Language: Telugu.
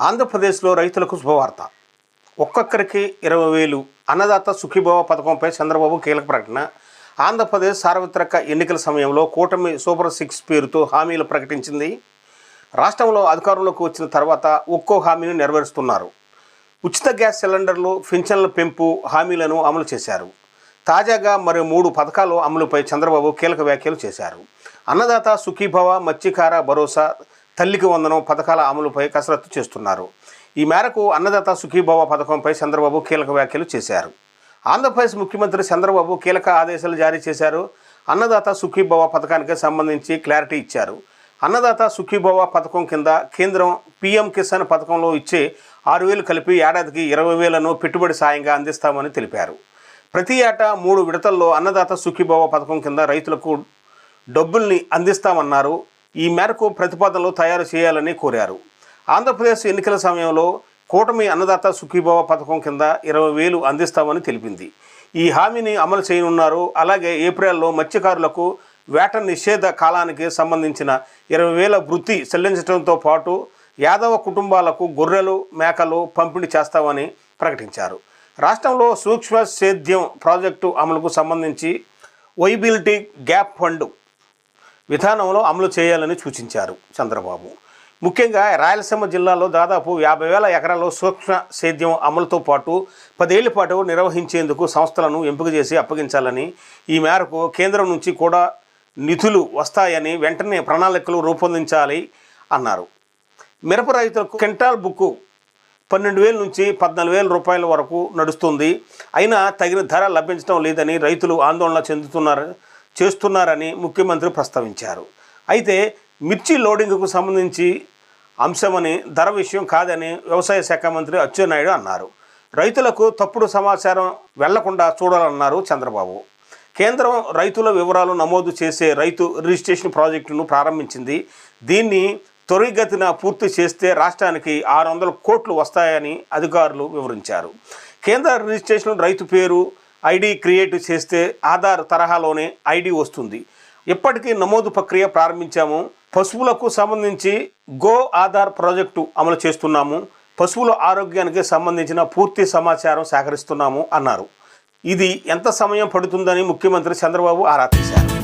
ఆంధ్రప్రదేశ్లో రైతులకు శుభవార్త. ఒక్కొక్కరికి ఇరవై వేలు. అన్నదాత సుఖీభవ పథకంపై చంద్రబాబు కీలక ప్రకటన. ఆంధ్రప్రదేశ్ సార్వత్రిక ఎన్నికల సమయంలో కూటమి సూపర్ సిక్స్ పేరుతో హామీలు ప్రకటించింది. రాష్ట్రంలో అధికారంలోకి వచ్చిన తర్వాత ఒక్కో హామీని నెరవేరుస్తున్నారు. ఉచిత గ్యాస్ సిలిండర్లు పింఛన్ల పెంపు హామీలను అమలు చేశారు. తాజాగా మరి మూడు పథకాలు అమలుపై చంద్రబాబు కీలక వ్యాఖ్యలు చేశారు. అన్నదాత సుఖీభవ మత్స్యకార భరోసా తల్లికి వందనం పథకాల అమలుపై కసరత్తు చేస్తున్నారు. ఈ మేరకు అన్నదాత సుఖీభవ పథకంపై చంద్రబాబు కీలక వ్యాఖ్యలు చేశారు. ఆంధ్రప్రదేశ్ ముఖ్యమంత్రి చంద్రబాబు కీలక ఆదేశాలు జారీ చేశారు. అన్నదాత సుఖీభవ పథకానికి సంబంధించి క్లారిటీ ఇచ్చారు. అన్నదాత సుఖీభవ పథకం కింద కేంద్రం పీఎం కిసాన్ పథకంలో ఇచ్చే ఆరు వేలు కలిపి ఏడాదికి ఇరవై వేలను పెట్టుబడి సాయంగా అందిస్తామని తెలిపారు. ప్రతి ఏటా మూడు విడతల్లో అన్నదాత సుఖీభవ పథకం కింద రైతులకు డబ్బుల్ని అందిస్తామన్నారు. ఈ మేరకు ప్రతిపాదనలు తయారు చేయాలని కోరారు. ఆంధ్రప్రదేశ్ ఎన్నికల సమయంలో కూటమి అన్నదాత సుఖీభవ పథకం కింద ఇరవై వేలు అందిస్తామని తెలిపింది. ఈ హామీని అమలు చేయనున్నారు. అలాగే ఏప్రిల్లో మత్స్యకారులకు వేట నిషేధ కాలానికి సంబంధించిన ఇరవై వేల వృత్తి చెల్లించడంతో పాటు యాదవ కుటుంబాలకు గొర్రెలు మేకలు పంపిణీ చేస్తామని ప్రకటించారు. రాష్ట్రంలో సూక్ష్మ సేద్యం ప్రాజెక్టు అమలుకు సంబంధించి వైబిలిటీ గ్యాప్ ఫండ్ విధానంలో అమలు చేయాలని సూచించారు చంద్రబాబు. ముఖ్యంగా రాయలసీమ జిల్లాలో దాదాపు యాభై వేల ఎకరాల్లో సూక్ష్మ సేద్యం అమలుతో పాటు పదేళ్ళ పాటు నిర్వహించేందుకు సంస్థలను ఎంపిక చేసి అప్పగించాలని ఈ మేరకు కేంద్రం నుంచి కూడా నిధులు వస్తాయని వెంటనే ప్రణాళికలు రూపొందించాలి అన్నారు. మిరప రైతులకు కెంటాల్ బుక్కు పన్నెండు వేల నుంచి పద్నాలుగు వేల రూపాయల వరకు నడుస్తుంది. అయినా తగిన ధర లభించడం లేదని రైతులు ఆందోళన చెందుతున్నారు. చేస్తున్నారని ముఖ్యమంత్రి ప్రస్తావించారు. అయితే మిర్చి లోడింగ్కు సంబంధించి అంశమని ధర విషయం కాదని వ్యవసాయ శాఖ మంత్రి అచ్చెన్నాయుడు అన్నారు. రైతులకు తప్పుడు సమాచారం వెళ్ళకుండా చూడాలన్నారు చంద్రబాబు. కేంద్రం రైతుల వివరాలు నమోదు చేసే రైతు రిజిస్ట్రేషన్ ప్రాజెక్టును ప్రారంభించింది. దీన్ని త్వరిగతిన పూర్తి చేస్తే రాష్ట్రానికి ఆరు వందల కోట్లు వస్తాయని అధికారులు వివరించారు. కేంద్ర రిజిస్ట్రేషన్ రైతు పేరు ఐడి క్రియేట్ చేస్తే ఆధార్ తరహాలోనే ఐడి వస్తుంది. ఇప్పటికీ నమోదు ప్రక్రియ ప్రారంభించాము. పశువులకు సంబంధించి గో ఆధార్ ప్రాజెక్టు అమలు చేస్తున్నాము. పశువుల ఆరోగ్యానికి సంబంధించిన పూర్తి సమాచారం సేకరిస్తున్నాము అన్నారు. ఇది ఎంత సమయం పడుతుందని ముఖ్యమంత్రి చంద్రబాబు ఆరా తీశారు.